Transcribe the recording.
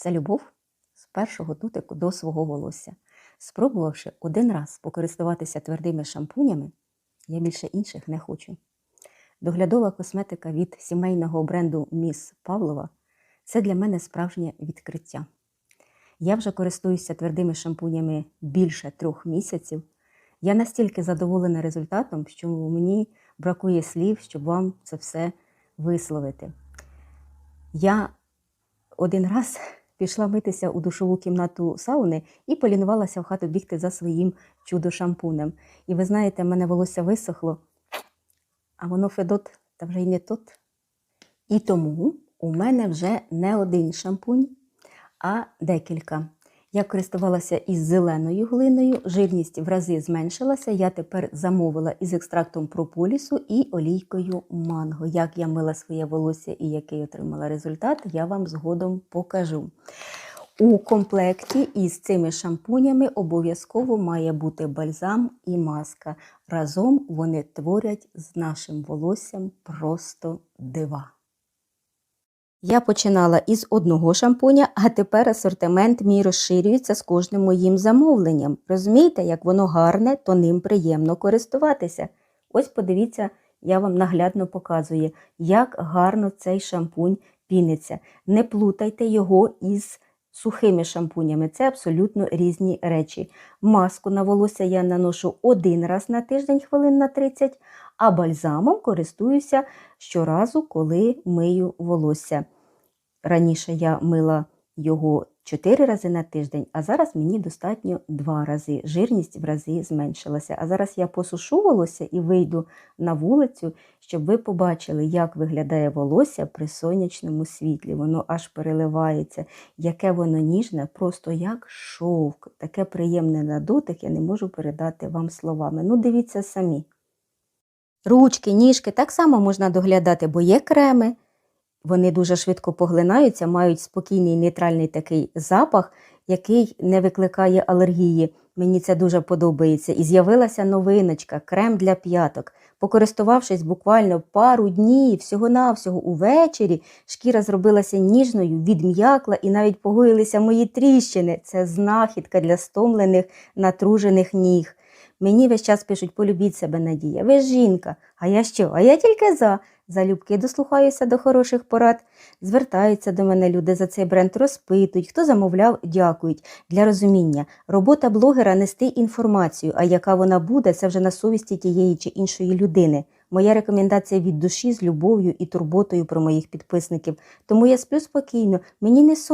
Це любов з першого дотику до свого волосся. Спробувавши один раз покористуватися твердими шампунями, я більше інших не хочу. Доглядова косметика від сімейного бренду Міс Павлова це для мене справжнє відкриття. Я вже користуюся твердими шампунями більше трьох місяців. Я настільки задоволена результатом, що мені бракує слів, щоб вам це все висловити. Я один раз пішла митися у душову кімнату сауни і полінувалася в хату бігти за своїм чудо-шампунем. І ви знаєте, мене волосся висохло, а воно Федот та вже й не тот. І тому у мене вже не один шампунь, а декілька. Я користувалася із зеленою глиною, жирність в рази зменшилася. Я тепер замовила із екстрактом прополісу і олійкою манго. Як я мила своє волосся і який отримала результат, я вам згодом покажу. У комплекті із цими шампунями обов'язково має бути бальзам і маска. Разом вони творять з нашим волоссям просто дива. Я починала із одного шампуня, а тепер асортимент мій розширюється з кожним моїм замовленням. Розумієте, як воно гарне, то ним приємно користуватися. Ось подивіться, я вам наглядно показую, як гарно цей шампунь піниться. Не плутайте його із сухими шампунями. Це абсолютно різні речі. Маску на волосся я наношу один раз на тиждень, хвилин на 30, а бальзамом користуюся щоразу, коли мию волосся. Раніше я мила його 4 рази на тиждень, а зараз мені достатньо 2 рази. Жирність в рази зменшилася. А зараз я посушу волосся і вийду на вулицю, щоб ви побачили, як виглядає волосся при сонячному світлі. Воно аж переливається, яке воно ніжне, просто як шовк. Таке приємне на дотик, я не можу передати вам словами. Ну, дивіться самі. Ручки, ніжки так само можна доглядати, бо є креми. Вони дуже швидко поглинаються, мають спокійний нейтральний такий запах, який не викликає алергії. Мені це дуже подобається. І з'явилася новиночка крем для п'яток. Покористувавшись буквально пару днів, всього-навсього увечері, шкіра зробилася ніжною, відм'якла і навіть погоїлися мої тріщини. Це знахідка для стомлених, натружених ніг. Мені весь час пишуть, полюбіть себе, Надія. Ви ж жінка. А я що? А я тільки за. Залюбки дослухаюся до хороших порад. Звертаються до мене люди за цей бренд, розпитують, хто замовляв, дякують. Для розуміння, робота блогера нести інформацію, а яка вона буде, це вже на совісті тієї чи іншої людини. Моя рекомендація від душі з любов'ю і турботою про моїх підписників. Тому я сплю спокійно, мені не